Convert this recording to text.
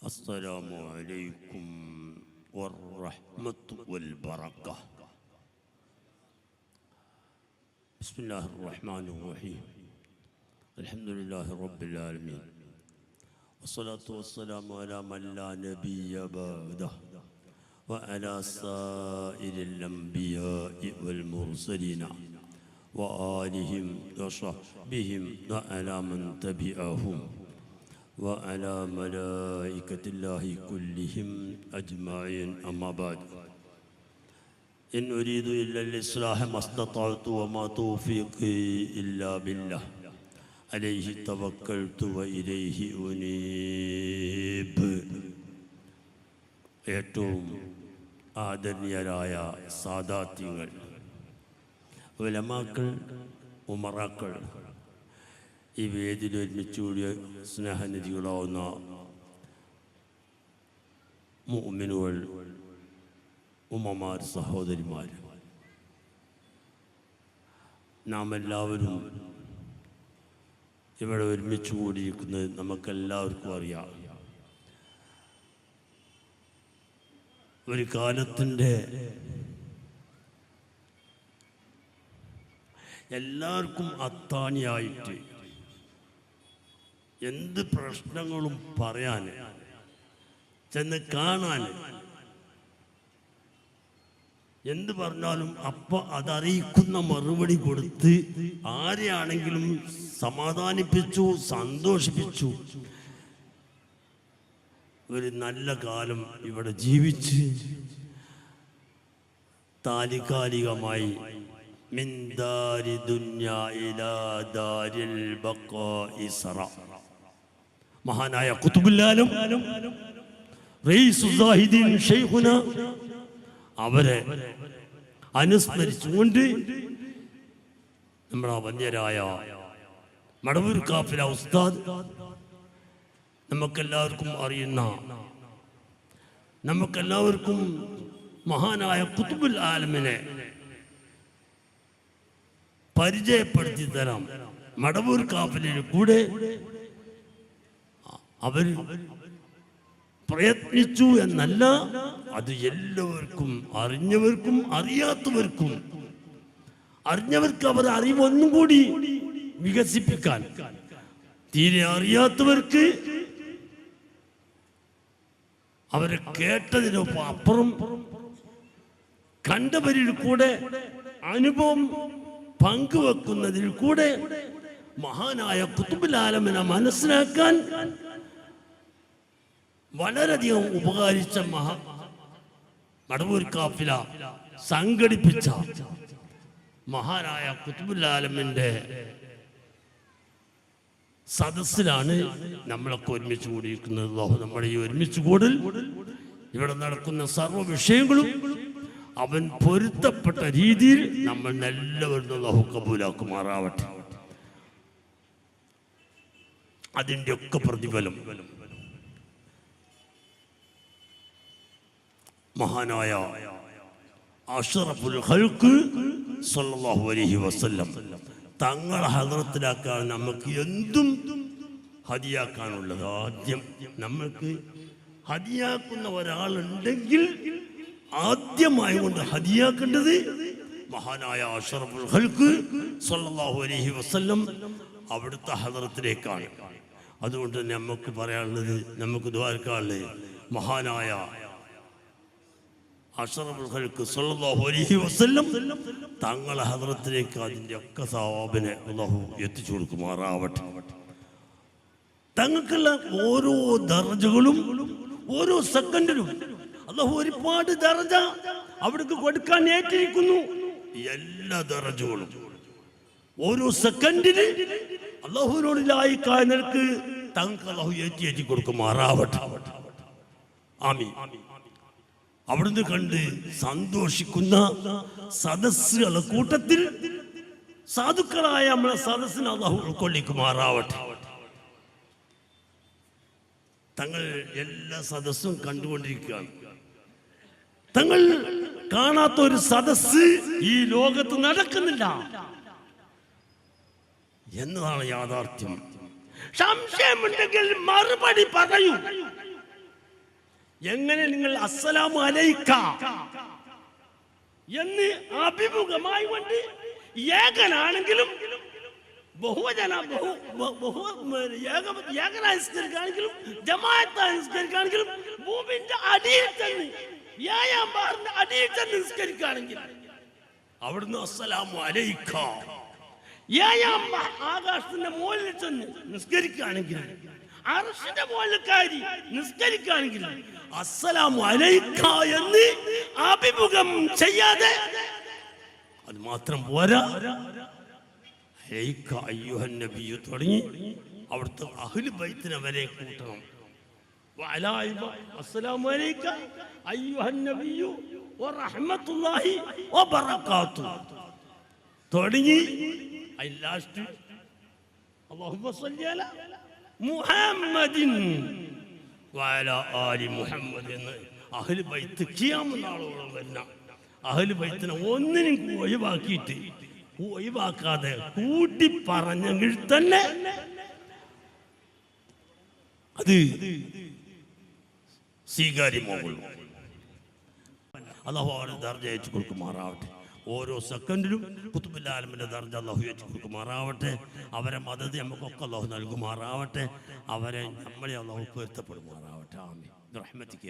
السلام عليكم والرحمة والبركة. بسم الله الرحمن الرحيم. الحمد لله رب العالمين. والصلاة والسلام على من لا نبي بعده وعلى سائر الأنبياء والمرسلين وآلهم وصحبهم وعلى من تبعهم. وعلى ملائكة الله كلهم أجمعين أما بعد إن أريد إلا الإصلاح ما استطعت وما توفيقي إلا بالله عليه توكلت وإليه أنيب ഏറ്റവും ആദരണീയരായ സാദാത്യങ്ങൾ ഉലമാക്കൾ ഉമറാക്കൾ ഈ വേദിയിൽ ഒരുമിച്ച് കൂടിയ സ്നേഹനിധികളാവുന്ന മുഅ്മിനുകൾ ഉമ്മമാർ സഹോദരിമാർ നാം എല്ലാവരും ഇവിടെ ഒരുമിച്ച് കൂടിയിരിക്കുന്നത് നമുക്കെല്ലാവർക്കും അറിയാം. ഒരു കാലത്തിന്റെ എല്ലാവർക്കും അത്താണിയായിട്ട് എന്ത് പ്രശ്നങ്ങളും പറയാൻ ചെന്ന് കാണാൻ എന്ത് പറഞ്ഞാലും അപ്പൊ അതറിയിക്കുന്ന മറുപടി കൊടുത്ത് ആരെയാണെങ്കിലും സമാധാനിപ്പിച്ചു സന്തോഷിപ്പിച്ചു ഒരു നല്ല കാലം ഇവിടെ ജീവിച്ച് താലികാലികമായി من دار دنيا إلى دار البقاء سرى മഹാനായ കുത്തുബുല്ലാലും അവരെ അനുസ്മരിച്ചുകൊണ്ട് നമ്മുടെ വന്യരായ മടവൂർ കാഫില ഉസ്താദ് നമുക്കെല്ലാവർക്കും അറിയുന്ന നമുക്കെല്ലാവർക്കും മഹാനായ കുത്തുബുൽ ആലമിനെ പരിചയപ്പെടുത്തി തരാം. മടവൂർ കാപ്പലിന് കൂടെ അവർ പ്രയത്നിച്ചു എന്നല്ല അത് എല്ലാവർക്കും അറിഞ്ഞവർക്കും അറിയാത്തവർക്കും. അറിഞ്ഞവർക്ക് അവർ അറിവൊന്നും കൂടി വികസിപ്പിക്കാൻ. തീരെ അറിയാത്തവർക്ക് അവരെ കേട്ടതിനൊപ്പം അപ്പുറം കണ്ടവരിൽ കൂടെ അനുഭവം പങ്കുവെക്കുന്നതിൽ കൂടെ മഹാനായ കുത്തുബുലാലമിനെ മനസ്സിലാക്കാൻ വളരെയധികം ഉപകാരിച്ച മഹാ മടവൂർ കാഫില സംഘടിപ്പിച്ച മഹാനായ കുത്തുബുല്ലാലമിന്റെ സദസ്സിലാണ് നമ്മളൊക്കെ ഒരുമിച്ച് കൂടിയിരിക്കുന്നത്. നമ്മുടെ ഈ ഒരുമിച്ച് കൂടൽ ഇവിടെ നടക്കുന്ന സർവ വിഷയങ്ങളും അവൻ പൊരുത്തപ്പെട്ട രീതിയിൽ നമ്മൾ എല്ലാവരും ലോഹു കബൂലാക്കുമാറാവട്ടെ. അതിന്റെ ഒക്കെ പ്രതിഫലം. മഹാനായ അഷറഫുൽ ഹൽക്ക് വസല്ലം. തങ്ങളെ ഹദ്രത്തിലാക്കാൻ നമുക്ക് എന്തും ഹതിയാക്കാനുള്ളത് ആദ്യം നമ്മൾക്ക് ഹതിയാക്കുന്ന ഒരാളുണ്ടെങ്കിൽ ആദ്യമായി കൊണ്ട് ഹതിയാക്കേണ്ടത് മഹാനായ അഷറഫുൽ ഹൽക്ക് സല്ലല്ലാഹു അലൈഹി വസല്ലം അവിടുത്തെ ഹദ്രത്തിലേക്കാണ് അതുകൊണ്ട് നമുക്ക് പറയാനുള്ളത് നമുക്ക് ദ്വാരക്കാളിലെ മഹാനായ അഷറഫുൽ ഖൽക്ക് സല്ലല്ലാഹു അലൈഹി വസല്ലം തങ്ങളെ ഹദ്രത്തിലേക്ക് അതിന്റെ ഒക്കെ സവാബിനെ അള്ളാഹു എത്തിച്ചു കൊടുക്കുമാറാവട്ടെ. തങ്ങൾക്കുള്ള ഓരോ ദർജകളും ഓരോ സെക്കൻഡിലും അള്ളാഹു ഒരുപാട് ദർജ അവിടേക്ക് കൊടുക്കാൻ ഏറ്റിരിക്കുന്നു. എല്ലാ ദർജകളും ഓരോ സെക്കൻഡിന് അള്ളാഹുവിനോടിലായി കായനർക്ക് തങ്ങൾക്ക് അള്ളാഹു ഏറ്റി ഏറ്റി കൊടുക്കുമാറാവട്ടെ. ആമീ അവിടുന്ന് കണ്ട് സന്തോഷിക്കുന്ന സദസ്സുകളുടെ കൂട്ടത്തിൽ സാധുക്കളായ നമ്മളെ സദസ്സിന് അള്ളാഹു ഉൾക്കൊള്ളിക്കുമാറാവട്ടെ. തങ്ങൾ എല്ലാ സദസ്സും കണ്ടുകൊണ്ടിരിക്കുകയാണ്. തങ്ങൾ കാണാത്ത ഒരു സദസ്സ് ഈ ലോകത്ത് നടക്കുന്നില്ല എന്നതാണ് യാഥാർത്ഥ്യം. സംശയമുണ്ടെങ്കിൽ മറുപടി പറയൂ. എങ്ങനെ നിങ്ങൾ അസ്സലാമു അലൈക്ക? എന്ന് അഭിമുഖമായി കൊണ്ട് ഏകനാണെങ്കിലും ബഹുവചന ബഹു ബഹു- ബഹു ഏക ഏകനായി നിസ്കരിക്കുകയാണെങ്കിലും ജമാഅത്തായി നിസ്കരിക്കുകയാണെങ്കിലും ഭൂമിന്റെ അടിയിൽ ചെന്ന് ഏഴാം ബാറിന്റെ അടിയിൽ ചെന്ന് നിസ്കരിക്കുകയാണെങ്കിൽ അവിടുന്ന് അസ്സലാമു അലൈക്ക. ഏഴാം ആകാശത്തിന്റെ മുകളിൽ ചെന്ന് നിസ്കരിക്കുകയാണെങ്കിൽ അർഷിന്റെ മുകളിൽ കയറി നിസ്കരിക്കുകയാണെങ്കിൽ അസ്സലാമു അലൈക്ക എന്ന് അഭിമുഖം ചെയ്യാതെ അത് മാത്രം പോരാ. അലൈക്ക അയ്യുഹൻ തുടങ്ങി അവിടുത്തെ അഹ്ലു ബൈത്തിനെ വരെ കൂട്ടണം. അസ്സലാമു അലൈക്ക അയ്യുഹൻ നബിയു വറഹ്മത്തുള്ളാഹി തുടങ്ങി. അതിൽ ലാസ്റ്റ് അല്ലാഹുമ്മ സല്ലി മുഹമ്മദിൻ വാല ആലി മുഹമ്മദ് എന്ന് അഹ്ലു ബൈത്ത് കിയാമെന്നാളോളം തന്നെ അഹ്ലു ബൈത്തിനെ ഒന്നിനും ഒഴിവാക്കിയിട്ട് ഒഴിവാക്കാതെ കൂട്ടി പറഞ്ഞെങ്കിൽ തന്നെ. അത് സ്വീകാര്യമാവുള്ളൂ അള്ളാഹു അവരുടെ ദർജ അയച്ചു കൊടുക്കുമാറാവട്ടെ. ഓരോ സെക്കൻഡിലും കുത്തുബില്ലാലമിന്റെ ദർജ അള്ളാഹു ഏറ്റുമാറാവട്ടെ അവരെ മദത് നമുക്കൊക്കെ അള്ളാഹു നൽകുമാറാവട്ടെ. അവരെ നമ്മളെ അള്ളാഹു പൊരുത്തപ്പെടുമാറാവട്ടെ ആമി റഹ്മത്തിക്ക്